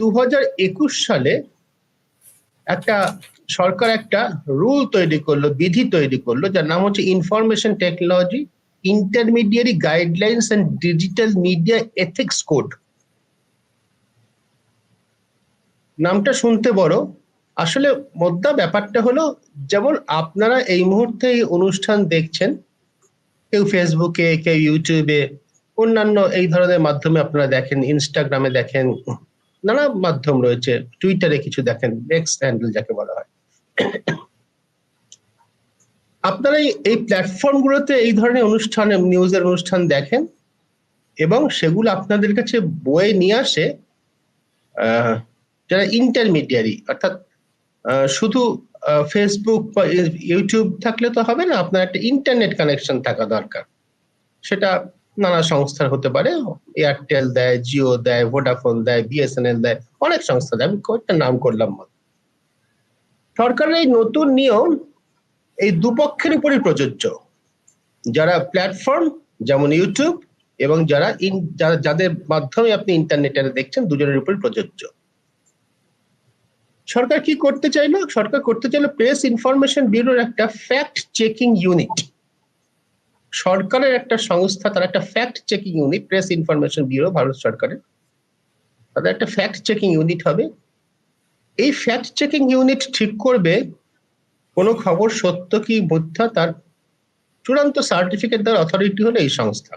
দু হাজার একুশ সালে একটা সরকার একটা রুল তৈরি করল, বিধি তৈরি করল, যার নাম হচ্ছে information technology intermediary guidelines and digital media ethics code. নামটা শুনতে বড়। আসলে মোদ্দা ব্যাপারটা হলো, যেমন আপনারা এই মুহূর্তে এই অনুষ্ঠান দেখছেন, কেউ ফেসবুকে কেউ ইউটিউবে অন্যান্য এই ধরনের মাধ্যমে আপনারা দেখেন ইনস্টাগ্রামে দেখেন নানা মাধ্যম রয়েছে। টুইটারে কিছু দেখেন এক্স হ্যান্ডেল যাকে বলা হয়। আপনারা এই- এই প্ল্যাটফর্ম গুলোতে এই ধরনের অনুষ্ঠান নিউজের অনুষ্ঠান দেখেন এবং সেগুলো আপনাদের কাছে বয়ে নিয়ে আসে যারা ইন্টারমিডিয়ারি অর্থাৎ শুধু ফেসবুক বা ইউটিউব থাকলে তো হবে না, আপনার একটা ইন্টারনেট কানেকশন থাকা দরকার। সেটা নানা সংস্থার হতে পারে। এয়ারটেল দেয় জিও দেয় ভোডাফোন দেয় বিএসএনএল দেয়, অনেক সংস্থা দেয়। আমি কয়েকটা নাম করলাম। সরকারের এই নতুন নিয়ম এই দুপক্ষের উপরই প্রযোজ্য। যারা প্ল্যাটফর্ম যেমন ইউটিউব এবং যারা যাদের মাধ্যমে আপনি ইন্টারনেটে দেখছেন, দুজনের উপরই প্রযোজ্য। সরকার কি করতে চাইলো? সরকার করতে চাইলো প্রেস ইনফরমেশন ব্যুরোর একটা ফ্যাক্ট চেকিং ইউনিট সরকারের একটা সংস্থা, তার একটা fact checking unit press information bureau Bharat সরকারের। তাদের একটা ফ্যাক্ট চেকিং ইউনিট হবে। এই ফ্যাক্ট চেকিং ইউনিট ঠিক করবে, কোনো খবর সত্য কি মিথ্যা, তার চূড়ান্ত সার্টিফিকেট দেওয়ার অথরিটি হলো এই সংস্থা।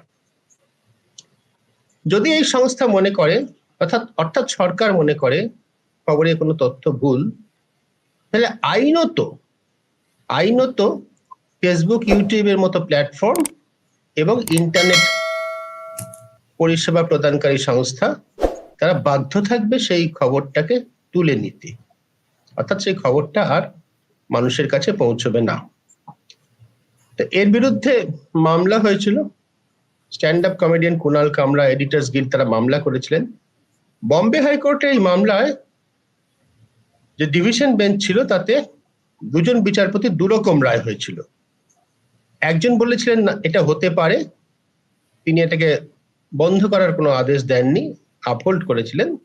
যদি এই সংস্থা মনে করে, অর্থাৎ অর্থাৎ সরকার মনে করে, খবরে কোনো তথ্য ভুল, তাহলে আইনত আইনত ফেসবুক ইউটিউবের মতো প্ল্যাটফর্ম এবং ইন্টারনেট পরিষেবা প্রদানকারী সংস্থা, তারা বাধ্য থাকবে সেই খবরটাকে তুলে নিতে। অর্থাৎ সেই খবরটা আর মানুষের কাছে পৌঁছবে না। তো এর বিরুদ্ধে মামলা হয়েছিল। স্ট্যান্ড আপ কমেডিয়ান কুনাল কামরা এডিটার্স গিল্ড তারা মামলা করেছিলেন। বম্বে হাইকোর্টে এই মামলায় যে ডিভিশন বেঞ্চ ছিল, তাতে দুজন বিচারপতি দুরকম রায় হয়েছিল। একজন বলেছিলেন, না, এটা হতে পারে। তিনি এটাকে বন্ধ করার কোনো আদেশ দেননি আপহোল্ড করেছিলেন।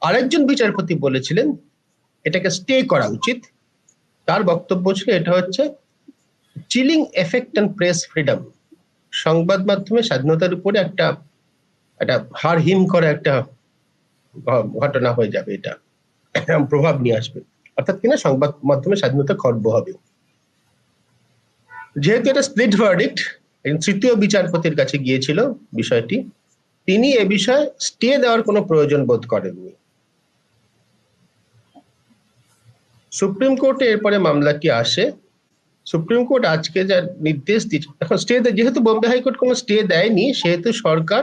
আরেকজন বিচারপতি বলেছিলেন, এটাকে স্টে করা উচিত। তার বক্তব্য ছিল, এটা হচ্ছে chilling effect and press freedom সংবাদ মাধ্যমে স্বাধীনতার উপরে একটা একটা হার হিম করা একটা ঘটনা হয়ে যাবে এটা। প্রভাব নিয়ে আসবে। অর্থাৎ কিনা সংবাদ মাধ্যমে স্বাধীনতা খর্ব হবে। যেহেতু এটা স্প্লিট ভার্ডিক্ট তৃতীয় বিচারপতির কাছে গিয়েছিল বিষয়টি, তিনি এ বিষয়ে স্টে দেওয়ার কোনো প্রয়োজন বোধ করেননি। সুপ্রিম কোর্টে এরপরে মামলাটি আসে? সুপ্রিম কোর্ট আজকে যা নির্দেশ দিচ্ছে, এখন স্টে যেহেতু বোম্বে হাইকোর্ট কোনো স্টে দেয়নি, সেহেতু সরকার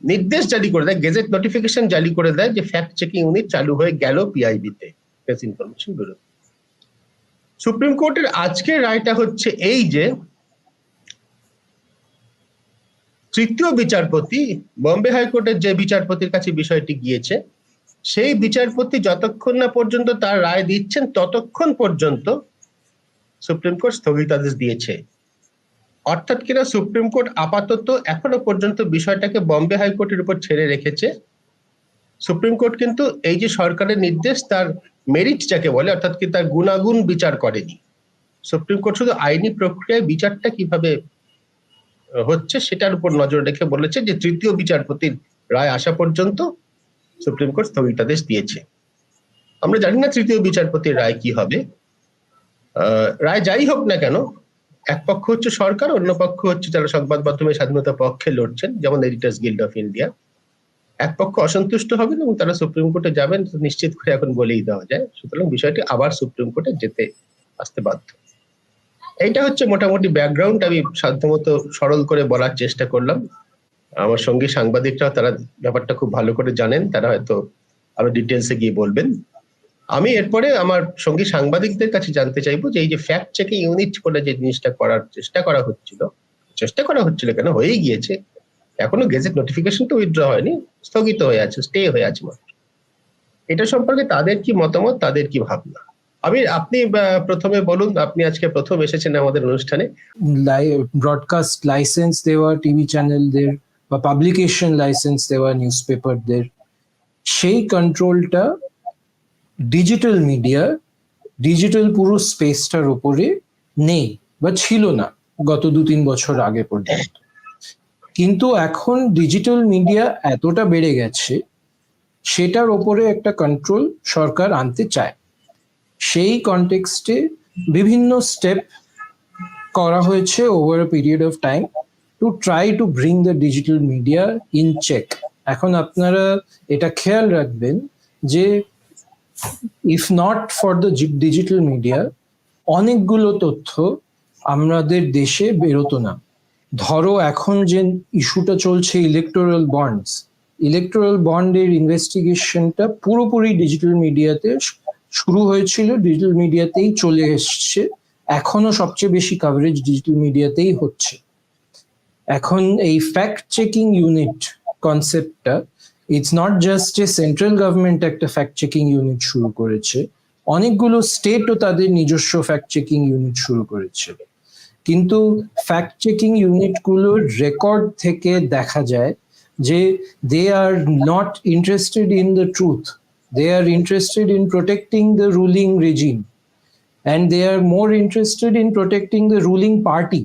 নির্দেশ জারি করে দেয় গেজেট নোটিফিকেশন জারি করে দেয় যে ফ্যাক্ট চেকিং ইউনিট চালু হয়ে গেল পিআইবিতে প্রেস ইনফরমেশন ব্যুরো সুপ্রিম কোর্টের আজকের রায়টা হচ্ছে এই যে, তৃতীয় বিচারপতি, বম্বে হাইকোর্টের যে বিচারপতির কাছে বিষয়টি গিয়েছে, সেই বিচারপতি যতক্ষণ না পর্যন্ত তার রায় দিচ্ছেন, ততক্ষণ পর্যন্ত সুপ্রিম কোর্ট স্থগিতাদেশ দিয়েছে। অর্থাৎ কিনা সুপ্রিম কোর্ট আপাতত এখনও পর্যন্ত বিষয়টাকে বম্বে হাইকোর্টের উপর ছেড়ে রেখেছে। সুপ্রিম কোর্ট কিন্তু এই যে সরকারের নির্দেশ, তার মেরিট যাকে বলে, অর্থাৎ কি তার গুণাগুণ বিচার করেনি। সুপ্রিম কোর্ট শুধু আইনি প্রক্রিয়ায় বিচারটা কীভাবে হচ্ছে সেটার উপর নজর রেখে বলেছে যে, তৃতীয় বিচারপতির রায় আসা পর্যন্ত সুপ্রিম কোর্ট স্থগিতাদেশ দিয়েছে। আমরা জানি না তৃতীয় বিচারপতির রায় কি হবে। রায় যাই হোক না কেন, এক পক্ষ হচ্ছে সরকার, অন্য পক্ষ হচ্ছে যারা সংবাদ মাধ্যমে স্বাধীনতা পক্ষে লড়ছেন, যেমন এডিটার্স গিল্ড অফ ইন্ডিয়া এক পক্ষ অসন্তুষ্ট হবেন এবং তারা সুপ্রিম কোর্টে যাবেন নিশ্চিত করে এখন বলেই দেওয়া যায়। সুতরাং বিষয়টি আবার সুপ্রিম কোর্টে যেতে আসতে বাধ্য। এইটা হচ্ছে মোটামুটি ব্যাকগ্রাউন্ড আমি সাধ্যমতো সরল করে বলার চেষ্টা করলাম। আমার সঙ্গে সাংবাদিকরাও তারা ব্যাপারটা খুব ভালো করে জানেন। তারা হয়তো আরও ডিটেলসে গিয়ে বলবেন। আমি এরপরে আমার সঙ্গী সাংবাদিকদের কাছে জানতে চাইব যে এই যে ফ্যাক্ট চেকিং ইউনিট বলে যে জিনিসটা করার চেষ্টা করা হচ্ছিল, চেষ্টা করা হচ্ছিল কেন? হয়েই গিয়েছে। এখনও গেজেট নোটিফিকেশন তো উইথড্র হয়নি। স্থগিত হয়ে আছে স্টে হয়ে আছে এটা সম্পর্কে তাদের কি মতামত, তাদের কি ভাবনা? আমি আপনি প্রথমে বলুন, আপনি আজকে প্রথম এসেছেন আমাদের অনুষ্ঠানে। ব্রডকাস্ট লাইসেন্স দেওয়া টিভি চ্যানেলদের বা পাবলিকেশন লাইসেন্স দেওয়া নিউজ পেপারদের সেই কন্ট্রোলটা ডিজিটাল মিডিয়া ডিজিটাল পুরো স্পেসটার উপরে নেই বা ছিল না গত দু তিন বছর আগে পর্যন্ত। কিন্তু এখন ডিজিটাল মিডিয়া এতটা বেড়ে গেছে, সেটার ওপরে একটা কন্ট্রোল সরকার আনতে চায়। সেই কনটেক্সটে বিভিন্ন স্টেপ করা হয়েছে over a period of time to try to bring the digital media in check এখন আপনারা এটা খেয়াল রাখবেন যে if not for the digital media অনেকগুলো তথ্য আমাদের দেশে বেরোতো না। ধরো এখন যে ইস্যুটা চলছে ইলেকটোরাল বন্ডস ইলেকটোরাল বন্ডের ইনভেস্টিগেশনটা পুরোপুরি ডিজিটাল মিডিয়াতে শুরু হয়েছিল ডিজিটাল মিডিয়াতেই চলে এসছে, এখনও সবচেয়ে বেশি কাভারেজ ডিজিটাল মিডিয়াতেই হচ্ছে। এখন এই ফ্যাক্ট চেকিং ইউনিট কনসেপ্টটা ইটস নট জাস্ট যে সেন্ট্রাল গভর্নমেন্ট একটা ফ্যাক্ট চেকিং ইউনিট শুরু করেছে, অনেকগুলো স্টেটও তাদের নিজস্ব ফ্যাক্ট চেকিং ইউনিট শুরু করেছে। কিন্তু ফ্যাক্ট চেকিং ইউনিটগুলোর রেকর্ড থেকে দেখা যায় যে they are not interested in the truth they are interested in protecting the ruling regime and they are more interested in protecting the ruling party,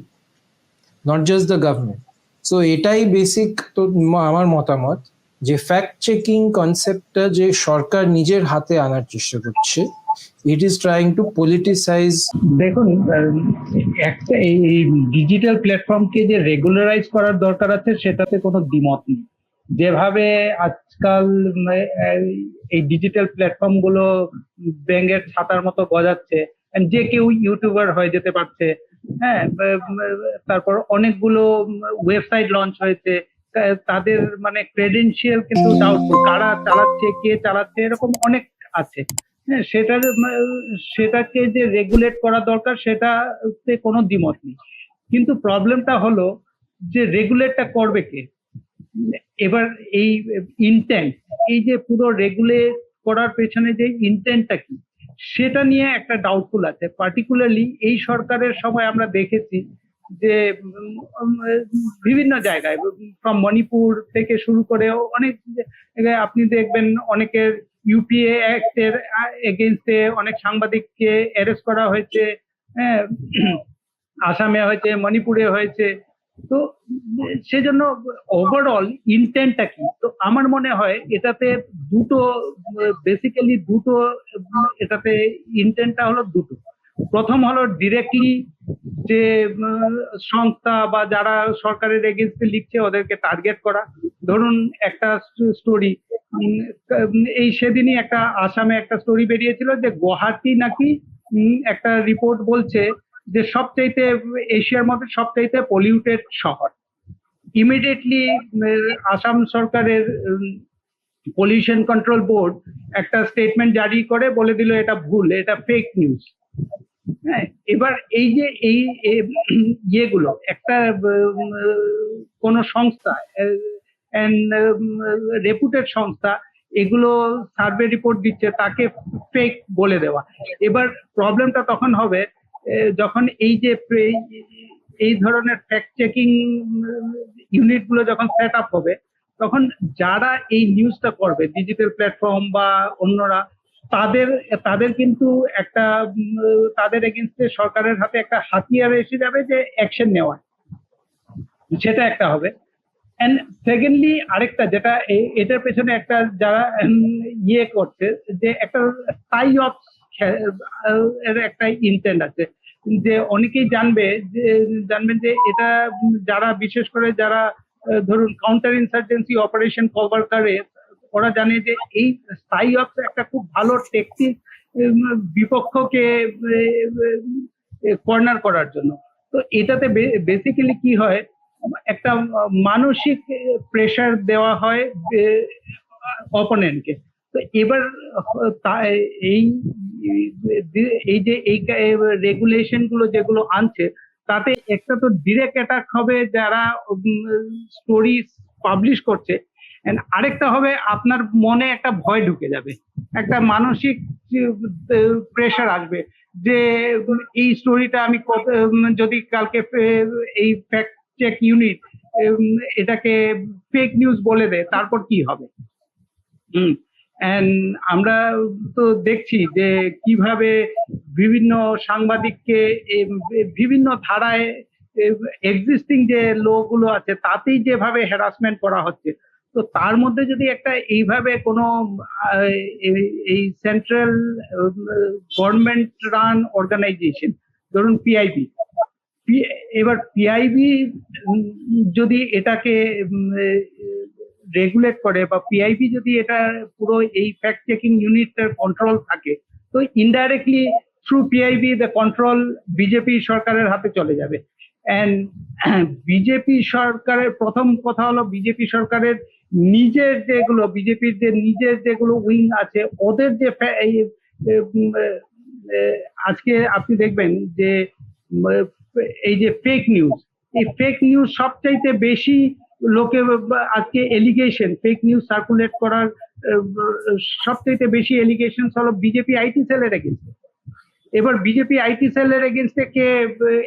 not just the government. So, এটাই basic তো আমার মতামত যে fact checking কনসেপ্টটা যে সরকার নিজের হাতে আনার চেষ্টা করছে it is trying to politicise দেখুন একটা এই ডিজিটাল প্ল্যাটফর্মকে যে রেগুলারাইজ করার দরকার আছে, সেটাতে কোনো দ্বিমত নেই। যেভাবে আজকাল এই ডিজিটাল প্ল্যাটফর্মগুলো ব্যাঙের ছাতার মতো গজাচ্ছে যে কেউ ইউটিউবার হয়ে যেতে পারছে হ্যাঁ তারপর অনেকগুলো ওয়েবসাইট লঞ্চ হয়েছে তাদের মানে ক্রেডেন্সিয়াল কিন্তু ডাউটফুল কারা চালাচ্ছে, কে চালাচ্ছে, এরকম অনেক আছে। হ্যাঁ সেটার সেটাকে যে রেগুলেট করা দরকার, সেটাতে কোনো দ্বিমত নেই। কিন্তু প্রবলেমটা হলো যে রেগুলেটটা করবে কে? এবার এই ইন্টেন্ট এই যে পুরো রেগুলেট করার পেছনে যে ইন্টেন্টটা কি, সেটা নিয়ে একটা ডাউটফুল আছে। পার্টিকুলারলি এই সরকারের সময় আমরা দেখেছি যে বিভিন্ন জায়গায় ফ্রম মণিপুর থেকে শুরু করে অনেক, আপনি দেখবেন অনেকের ইউপিএ অ্যাক্ট এর এগেনস্টে অনেক সাংবাদিককে অ্যারেস্ট করা হয়েছে হ্যাঁ আসামে হয়েছে, মণিপুরে হয়েছে। তো সেজন্য ওভারঅল ইন্টেন্টটা কি? তো আমার মনে হয় এটাতে দুটো বেসিক্যালি দুটো, এটাতে ইন্টেন্টটা হলো দুটো। প্রথম হলো ডিরেক্টলি যে সংস্থা বা যারা সরকারের এগেনস্টে লিখছে ওদেরকে টার্গেট করা। ধরুন একটা স্টোরি এই সেদিনই একটা আসামে একটা স্টোরি বেরিয়েছিল যে গুয়াহাটি নাকি একটা রিপোর্ট বলছে যে সবচাইতে এশিয়ার মধ্যে সবচাইতে পলিউটেড শহর। ইমিডিয়েটলি আসাম সরকারের পলিউশন কন্ট্রোল বোর্ড একটা স্টেটমেন্ট জারি করে বলে দিল এটা ভুল, এটা ফেক নিউজ হ্যাঁ এবার এই যে এই ইয়েগুলো একটা কোন সংস্থা রেপুটেড সংস্থা, এগুলো সার্ভে রিপোর্ট দিচ্ছে, তাকে ফেক বলে দেওয়া। এবার প্রবলেমটা তখন হবে যখন এই যে এই ধরনের ফ্যাক্ট চেকিং ইউনিটগুলো যখন সেট আপ হবে, তখন যারা এই নিউজটা করবে ডিজিটাল প্ল্যাটফর্ম বা অন্যরা তাদের তাদের কিন্তু একটা তাদের এগেনস্টে সরকারের হাতে একটা হাতিয়ার এসে যাবে যে অ্যাকশন নেওয়া। সেটা একটা হবে। অ্যান্ড সেকেন্ডলি আরেকটা যেটা এটার পেছনে একটা যারা ইয়ে করছে যে একটা টাই অফ এর একটা ইন্টেন্ট আছে। যে অনেকেই জানবে, যে, জানবেন যে এটা যারা বিশেষ করে যারা ধরুন কাউন্টার ইনসার্জেন্সি অপারেশন কভার করে ওরা জানে যে এই স্থায়ী অপস একটা খুব ভালো টেকনিক বিপক্ষকে কর্নার করার জন্য। তো এটাতে বেসিক্যালি কি হয়, একটা মানসিক প্রেসার দেওয়া হয় অপোনেন্টকে তো এবার এই এই যে, এই রেগুলেশনগুলো যেগুলো আনছে, তাতে একটা তো ডিরেক্ট অ্যাটাক হবে যারা স্টোরি পাবলিশ করছে। আরেকটা হবে আপনার মনে একটা ভয় ঢুকে যাবে। একটা মানসিক প্রেশার আসবে যে এই স্টোরিটা আমি কত- যদি কালকে এই ফ্যাক্ট চেক ইউনিট এটাকে ফেক নিউজ বলে দেয় তারপর কি হবে? হুম। আমরা তো দেখছি যে কীভাবে বিভিন্ন সাংবাদিককে বিভিন্ন ধারায় এক্সিস্টিং যে লোকগুলো আছে তাতেই যেভাবে হ্যারাসমেন্ট করা হচ্ছে তো তার মধ্যে যদি একটা এইভাবে কোনো এই- সেন্ট্রাল গভর্নমেন্ট রান অর্গানাইজেশন ধরুন পিআইবি এবার পিআইবি যদি এটাকে রেগুলেট করে বা পিআইবি যদি এটা পুরো এই ফ্যাক্ট চেকিং ইউনিটের কন্ট্রোল থাকে, তো indirectly through PIB the control BJP সরকারের হাতে চলে যাবে। অ্যান্ড বিজেপি সরকারের, প্রথম কথা হলো বিজেপি সরকারের নিজের যেগুলো, বিজেপির যে নিজের যেগুলো উইং আছে, ওদের যে আজকে আপনি দেখবেন যে এই যে ফেক নিউজ এই ফেক নিউজ সবচাইতে বেশি লোকে আজকে এলিগেশন ফেক নিউজ সার্কুলেট করার সবচাইতে বেশি এলিগেশন হলো বিজেপি আইটি সেলের এগেনস্টে এবার বিজেপি আইটি সেলের এগেনস্টে কে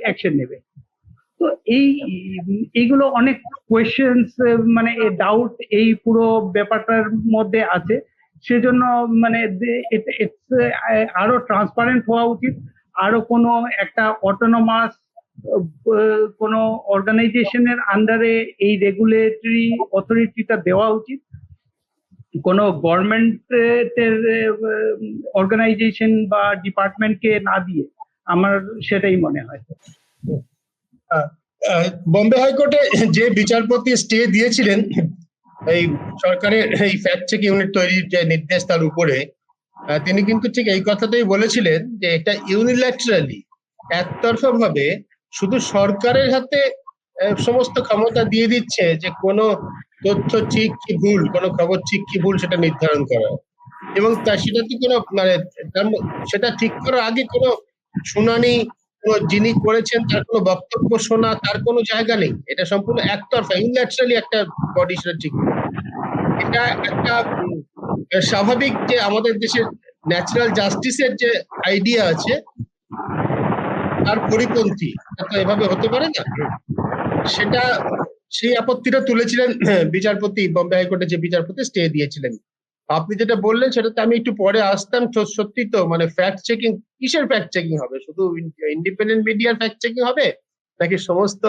অ্যাকশন নেবে? তো এই, এইগুলো অনেক কোয়েশ্চেন্স মানে ডাউট এই পুরো ব্যাপারটার মধ্যে আছে। সেজন্য মানে আরও ট্রান্সপারেন্ট হওয়া উচিত। আরও কোনো একটা অটোনোমাস কোনো অর্গানাইজেশনের আন্ডারে এই রেগুলেটরি অথরিটিটা দেওয়া উচিত। কোনো গভর্নমেন্টের অর্গানাইজেশন বা ডিপার্টমেন্টকে না দিয়ে। আমার সেটাই মনে হয়। বম্বে হাইকোর্টে যে বিচারপতি স্টে দিয়েছিলেন, এই সরকারের এই ফ্যাক্ট চেক ইউনিট তৈরির যে নির্দেশ তার উপরে তিনি কিন্তু ঠিক এই কথাটাই বলেছিলেন যে এটা ইউনিল্যাটারালি একতরফা ভাবে শুধু সরকারের হাতে সমস্ত ক্ষমতা দিয়ে দিচ্ছে যে কোনো তথ্য ঠিক কি ভুল, কোনো খবর ঠিক কি ভুল সেটা নির্ধারণ করা। এবং তা সেটাতে কোনো মানে সেটা ঠিক করার আগে কোনো শুনানি কোনো যিনি করেছেন, তার কোনো বক্তব্য শোনা, তার কোনো জায়গা নেই। এটা সম্পূর্ণ একতরফা ইউনিল্যাটারালি একটা বডি ঠিক। এটা একটা স্বাভাবিক যে আমাদের দেশের ন্যাচারাল জাস্টিসের যে আইডিয়া আছে, তার পরিপন্থী। তো এভাবে হতে পারে না। সেটা সেই আপত্তিটা তুলেছিলেন, বিচারপতি, বম্বে হাইকোর্টে যে বিচারপতি স্টে দিয়েছিলেন। আপনি যেটা বললেন, সেটাতে আমি একটু পরে আসতাম। সত্যি তো মানে ফ্যাক্ট চেকিং কিসের ফ্যাক্ট চেকিং হবে? শুধু ইন্ডিপেন্ডেন্ট মিডিয়ার ফ্যাক্ট চেকিং হবে? নাকি সমস্ত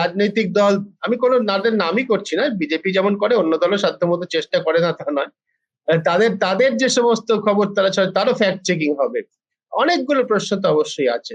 রাজনৈতিক দল? আমি কোনো তাদের নামই করছি না। বিজেপি যেমন করে, অন্য দলও সাধ্যমতো চেষ্টা করে না, তা নয়। তাদের তাদের যে সমস্ত খবর তারা ছড়ায় তারও ফ্যাক্ট চেকিং হবে। অনেকগুলো প্রশ্ন তো অবশ্যই আছে।